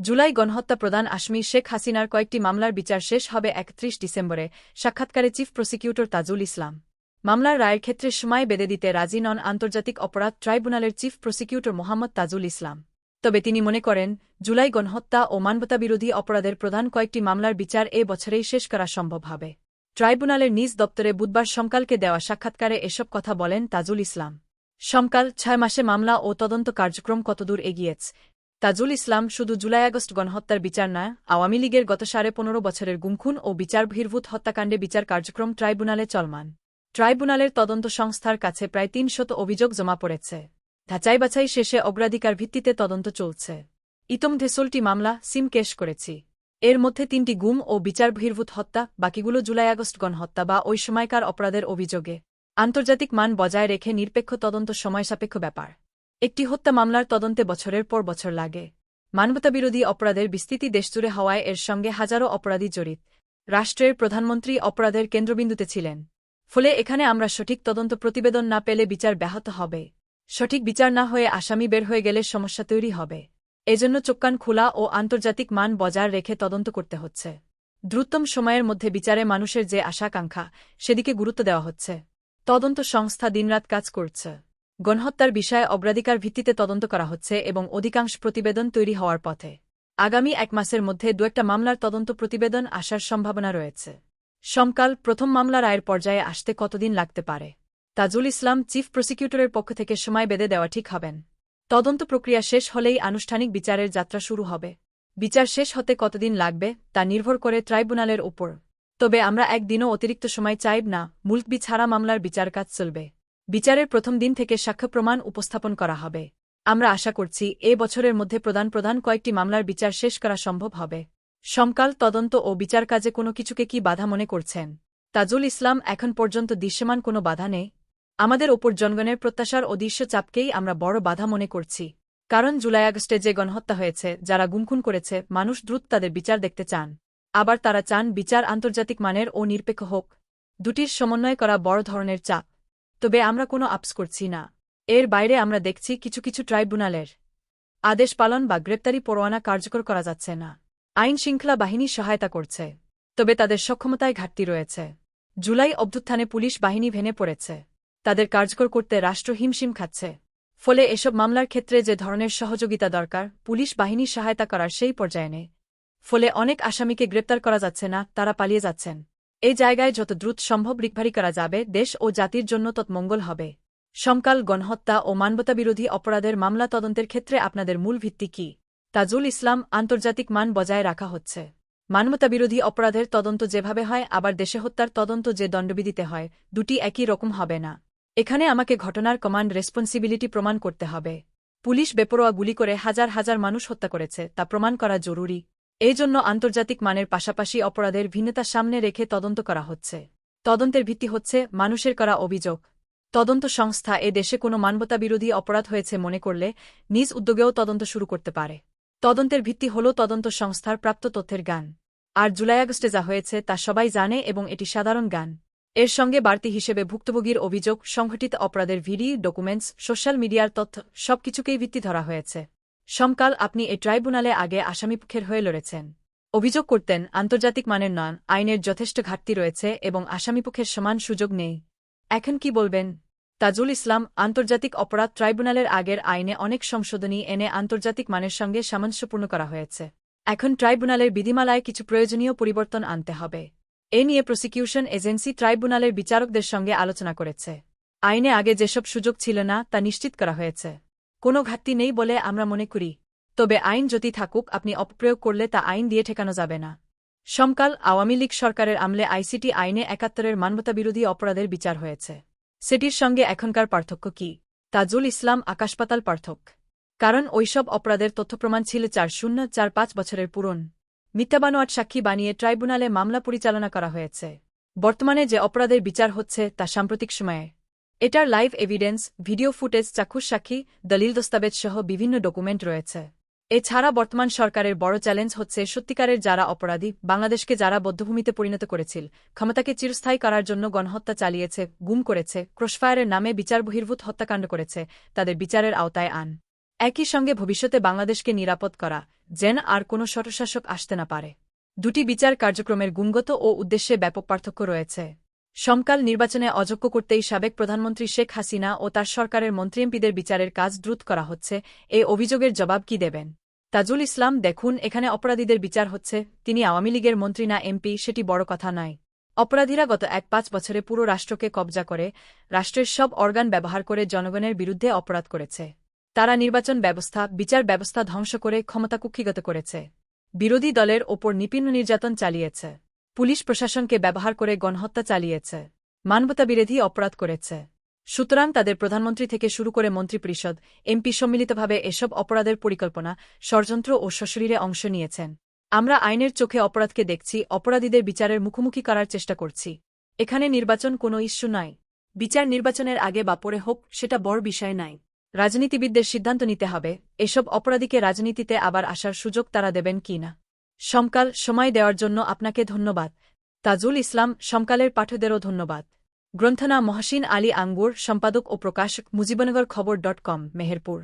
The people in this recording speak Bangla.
জুলাই গণহত্যা প্রধান আসামি শেখ হাসিনার কয়েকটি মামলার বিচার শেষ হবে একত্রিশ ডিসেম্বরে, সাক্ষাৎকারে চিফ প্রসিকিউটর তাজুল ইসলাম। মামলার রায়ের ক্ষেত্রে সময় বেঁধে দিতে রাজি নন আন্তর্জাতিক অপরাধ ট্রাইব্যুনালের চিফ প্রসিকিউটর মোহাম্মদ তাজুল ইসলাম। তবে তিনি মনে করেন, জুলাই গণহত্যা ও মানবতাবিরোধী অপরাধের প্রধান কয়েকটি মামলার বিচার এ বছরেই শেষ করা সম্ভব হবে। ট্রাইব্যুনালের নিজ দপ্তরে বুধবার সমকালকে দেওয়া সাক্ষাৎকারে এসব কথা বলেন তাজুল ইসলাম। সমকাল, ছয় মাসে মামলা ও তদন্ত কার্যক্রম কতদূর এগিয়েছে তাজুল ইসলাম শুধু জুলাই আগস্ট গণহত্যার বিচার নয়, আওয়ামী লীগের গত সাড়ে পনেরো বছরের গুমখুন ও বিচার বহির্ভূত হত্যাকাণ্ডে বিচার কার্যক্রম ট্রাইব্যুনালে চলমান। ট্রাইব্যুনালের তদন্ত সংস্থার কাছে প্রায় তিনশত অভিযোগ জমা পড়েছে। ধাচাই বাছাই শেষে অগ্রাধিকার ভিত্তিতে তদন্ত চলছে। ইতমধ্যে ষোলটি মামলা সিম কেশ করেছি। এর মধ্যে তিনটি গুম ও বিচার বহির্ভূত হত্যা, বাকিগুলো জুলাই আগস্ট গণহত্যা বা ওই সময়কার অপরাধের অভিযোগে। আন্তর্জাতিক মান বজায় রেখে নিরপেক্ষ তদন্ত সময়সাপেক্ষ ব্যাপার। একটি হত্যা মামলার তদন্তে বছরের পর বছর লাগে। মানবতাবিরোধী অপরাধের বিস্তৃতি দেশজুড়ে হওয়ায় এর সঙ্গে হাজারো অপরাধী জড়িত। রাষ্ট্রের প্রধানমন্ত্রী অপরাধের কেন্দ্রবিন্দুতে ছিলেন। ফলে এখানে আমরা সঠিক তদন্ত প্রতিবেদন না পেলে বিচার ব্যাহত হবে। সঠিক বিচার না হয়ে আসামি বের হয়ে গেলে সমস্যা তৈরি হবে। এজন্য চোক্কান খোলা ও আন্তর্জাতিক মান বজায় রেখে তদন্ত করতে হচ্ছে। দ্রুততম সময়ের মধ্যে বিচারে মানুষের যে আশাকাঙ্ক্ষা সেদিকে গুরুত্ব দেওয়া হচ্ছে। তদন্ত সংস্থা দিনরাত কাজ করছে। গণহত্যার বিষয়ে অগ্রাধিকার ভিত্তিতে তদন্ত করা হচ্ছে এবং অধিকাংশ প্রতিবেদন তৈরি হওয়ার পথে। আগামী এক মাসের মধ্যে দু একটা মামলার তদন্ত প্রতিবেদন আসার সম্ভাবনা রয়েছে। সমকাল প্রথম মামলা রায়ের পর্যায়ে আসতে কতদিন লাগতে পারে? তাজুল ইসলাম, চিফ প্রসিকিউটরের পক্ষ থেকে সময় বেঁধে দেওয়া ঠিক হবেন। তদন্ত প্রক্রিয়া শেষ হলেই আনুষ্ঠানিক বিচারের যাত্রা শুরু হবে। বিচার শেষ হতে কতদিন লাগবে, তা নির্ভর করে ট্রাইব্যুনালের ওপর তবে আমরা একদিনও অতিরিক্ত সময় চাইব না মুলকবি ছাড়া মামলার বিচার কাজ চলবে। বিচারের প্রথম দিন থেকে সাক্ষ্য প্রমাণ উপস্থাপন করা হবে। আমরা আশা করছি, এ বছরের মধ্যে প্রধান প্রধান কয়েকটি মামলার বিচার শেষ করা সম্ভব হবে। সমকাল, তদন্ত ও বিচার কাজে কোনো কিছুকে কি বাধা মনে করছেন? তাজুল ইসলাম, এখন পর্যন্ত দৃশ্যমান কোনো বাধা নেই? আমাদের ওপর জনগণের প্রত্যাশার অদৃশ্য চাপকেই আমরা বড় বাধা মনে করছি। কারণ জুলাই আগস্টে যে গণহত্যা হয়েছে, যারা গুমখুন করেছে, মানুষ দ্রুত তাদের বিচার দেখতে চান। আবার তারা চান বিচার আন্তর্জাতিক মানের ও নিরপেক্ষ হোক। দুটির সমন্বয় করা বড় ধরনের চাপ। তবে আমরা কোনো আপস করছি না। এর বাইরে আমরা দেখছি কিছু কিছু ট্রাইব্যুনালের আদেশ পালন বা গ্রেপ্তারি পরোয়ানা কার্যকর করা যাচ্ছে না। আইন শৃঙ্খলা বাহিনী সহায়তা করছে, তবে তাদের সক্ষমতায় ঘাটতি রয়েছে। জুলাই অভ্যুত্থানে পুলিশ বাহিনী ভেঙে পড়েছে। তাদের কার্যকর করতে রাষ্ট্র হিমশিম খাচ্ছে। ফলে এসব মামলার ক্ষেত্রে যে ধরনের সহযোগিতা দরকার, পুলিশ বাহিনী সহায়তা করার সেই পর্যায়ে নেই। ফলে অনেক আসামিকে গ্রেপ্তার করা যাচ্ছে না, তারা পালিয়ে যাচ্ছেন। এই জায়গায় যত দ্রুত সম্ভব রিকভারি করা যাবে, দেশ ও জাতির জন্য তৎ মঙ্গল হবে। সমকাল গণহত্যা ও মানবতাবিরোধী অপরাধের মামলা তদন্তের ক্ষেত্রে আপনাদের মূল ভিত্তি কি? তাজুল ইসলাম আন্তর্জাতিক মান বজায় রাখা হচ্ছে। মানবতাবিরোধী অপরাধের তদন্ত যেভাবে হয়, আবার দেশে হত্যার তদন্ত যে দণ্ডবিধিতে হয়, দুটি একই রকম হবে না। এখানে আমাকে ঘটনার কমান্ড রেসপন্সিবিলিটি প্রমাণ করতে হবে। পুলিশ বেপরোয়া গুলি করে হাজার হাজার মানুষ হত্যা করেছে, তা প্রমাণ করা জরুরি। এই জন্য আন্তর্জাতিক মানের পাশাপাশি অপরাধের ভিন্নতা সামনে রেখে তদন্ত করা হচ্ছে। তদন্তের ভিত্তি হচ্ছে মানুষের করা অভিযোগ। তদন্ত সংস্থা এ দেশে কোনো মানবতাবিরোধী অপরাধ হয়েছে মনে করলে নিজ উদ্যোগেও তদন্ত শুরু করতে পারে। তদন্তের ভিত্তি হল তদন্ত সংস্থার প্রাপ্ত তথ্যের গান আর জুলাই আগস্টে যা হয়েছে তা সবাই জানে এবং এটি সাধারণ গান এর সঙ্গে বাড়তি হিসেবে ভুক্তভোগীর অভিযোগ, সংঘটিত অপরাধের ভিডি, ডকুমেন্টস, সোশ্যাল মিডিয়ার তথ্য, সবকিছুকেই ভিত্তি ধরা হয়েছে। সমকাল আপনি এই ট্রাইব্যুনালে আগে আসামিপক্ষের হয়ে লড়েছেন। অভিযোগ করতেন, আন্তর্জাতিক মানের নন, আইনের যথেষ্ট ঘাটতি রয়েছে এবং আসামিপক্ষের সমান সুযোগ নেই। এখন কি বলবেন? তাজুল ইসলাম, আন্তর্জাতিক অপরাধ ট্রাইব্যুনালের আগের আইনে অনেক সংশোধনী এনে আন্তর্জাতিক মানের সঙ্গে সামঞ্জস্যপূর্ণ করা হয়েছে। এখন ট্রাইব্যুনালের বিধিমালায় কিছু প্রয়োজনীয় পরিবর্তন আনতে হবে। এ নিয়ে প্রসিকিউশন এজেন্সি ট্রাইব্যুনালের বিচারকদের সঙ্গে আলোচনা করেছে। আইনে আগে যেসব সুযোগ ছিল না, তা নিশ্চিত করা হয়েছে। কোনো ঘাটতি নেই বলে আমরা মনে করি, তবে আইন যদি থাকুক, আপনি অপপ্রয়োগ করলে তা আইন দিয়ে ঠেকানো যাবে না। সমকাল আওয়ামী লীগ সরকারের আমলে আইসিটি আইনে একাত্তরের মানবতাবিরোধী অপরাধের বিচার হয়েছে। সেটির সঙ্গে এখনকার পার্থক্য কি? তাজুল ইসলাম আকাশপাতাল পার্থক্য। কারণ ওইসব অপরাধের তথ্যপ্রমাণ ছিল চার শূন্য, চার পাঁচ বছরের পুরন। মিথ্যাবানোয়াট সাক্ষী বানিয়ে ট্রাইব্যুনালে মামলা পরিচালনা করা হয়েছে। বর্তমানে যে অপরাধের বিচার হচ্ছে তা সাম্প্রতিক সময়ে। এটার লাইভ এভিডেন্স ভিডিও ফুটেজ চাক্ষুষ সাক্ষী দলিল দস্তাবেজ সহ বিভিন্ন ডকুমেন্ট রয়েছে। এছাড়া বর্তমান সরকারের বড় চ্যালেঞ্জ হচ্ছে সত্যিকারের যারা অপরাধী, বাংলাদেশকে যারা বদ্ধভূমিতে পরিণত করেছিল, ক্ষমতাকে চিরস্থায়ী করার জন্য গণহত্যা চালিয়েছে, গুম করেছে, ক্রসফায়ারের নামে বিচার বহির্ভূত হত্যাকাণ্ড করেছে, তাদের বিচারের আওতায় আন। একই সঙ্গে ভবিষ্যতে বাংলাদেশকে নিরাপদ করা, যেন আর কোনো স্বটশাসক আসতে না পারে। দুটি বিচার কার্যক্রমের গুণগত ও উদ্দেশ্যে ব্যাপক পার্থক্য রয়েছে। সমকাল নির্বাচনে অযোগ্য করতেই সাবেক প্রধানমন্ত্রী শেখ হাসিনা ও তার সরকারের মন্ত্রী এমপিদের বিচারের কাজ দ্রুত করা হচ্ছে। এই অভিযোগের জবাব কি দেবেন? তাজুল ইসলাম, দেখুন, এখানে অপরাধীদের বিচার হচ্ছে। তিনি আওয়ামী লীগের মন্ত্রী না এমপি, সেটি বড় কথা নয়। অপরাধীরা গত এক পাঁচ বছরে পুরো রাষ্ট্রকে কবজা করে, রাষ্ট্রের সব অর্গান ব্যবহার করে জনগণের বিরুদ্ধে অপরাধ করেছে। তারা নির্বাচন ব্যবস্থা, বিচার ব্যবস্থা ধ্বংস করে ক্ষমতা কুক্ষিগত করেছে। বিরোধী দলের ওপর নিপীড়ন নির্যাতন চালিয়েছে। পুলিশ প্রশাসনকে ব্যবহার করে গণহত্যা চালিয়েছে, মানবতাবিরোধী অপরাধ করেছে। সুতরাং তাদের প্রধানমন্ত্রী থেকে শুরু করে মন্ত্রিপরিষদ, এমপি সম্মিলিতভাবে এসব অপরাধের পরিকল্পনা, ষড়যন্ত্র ও সশরীরে অংশ নিয়েছেন। আমরা আইনের চোখে অপরাধকে দেখছি, অপরাধীদের বিচারের মুখোমুখি করার চেষ্টা করছি। এখানে নির্বাচন কোনো ইস্যু নয় বিচার নির্বাচনের আগে বা পরে হোক, সেটা বড় বিষয় নাই। রাজনীতিবিদদের সিদ্ধান্ত নিতে হবে, এসব অপরাধীকে রাজনীতিতে আবার আসার সুযোগ তারা দেবেন কি না। সমকাল সময় দেওয়ার জন্য আপনাকে ধন্যবাদ। তাজুল ইসলাম, সমকালের পাঠকদেরও ধন্যবাদ। গ্রন্থনা মহসিন আলী আঙ্গুর, সম্পাদক ও প্রকাশক মুজিবনগর খবর ডট কম, মেহেরপুর।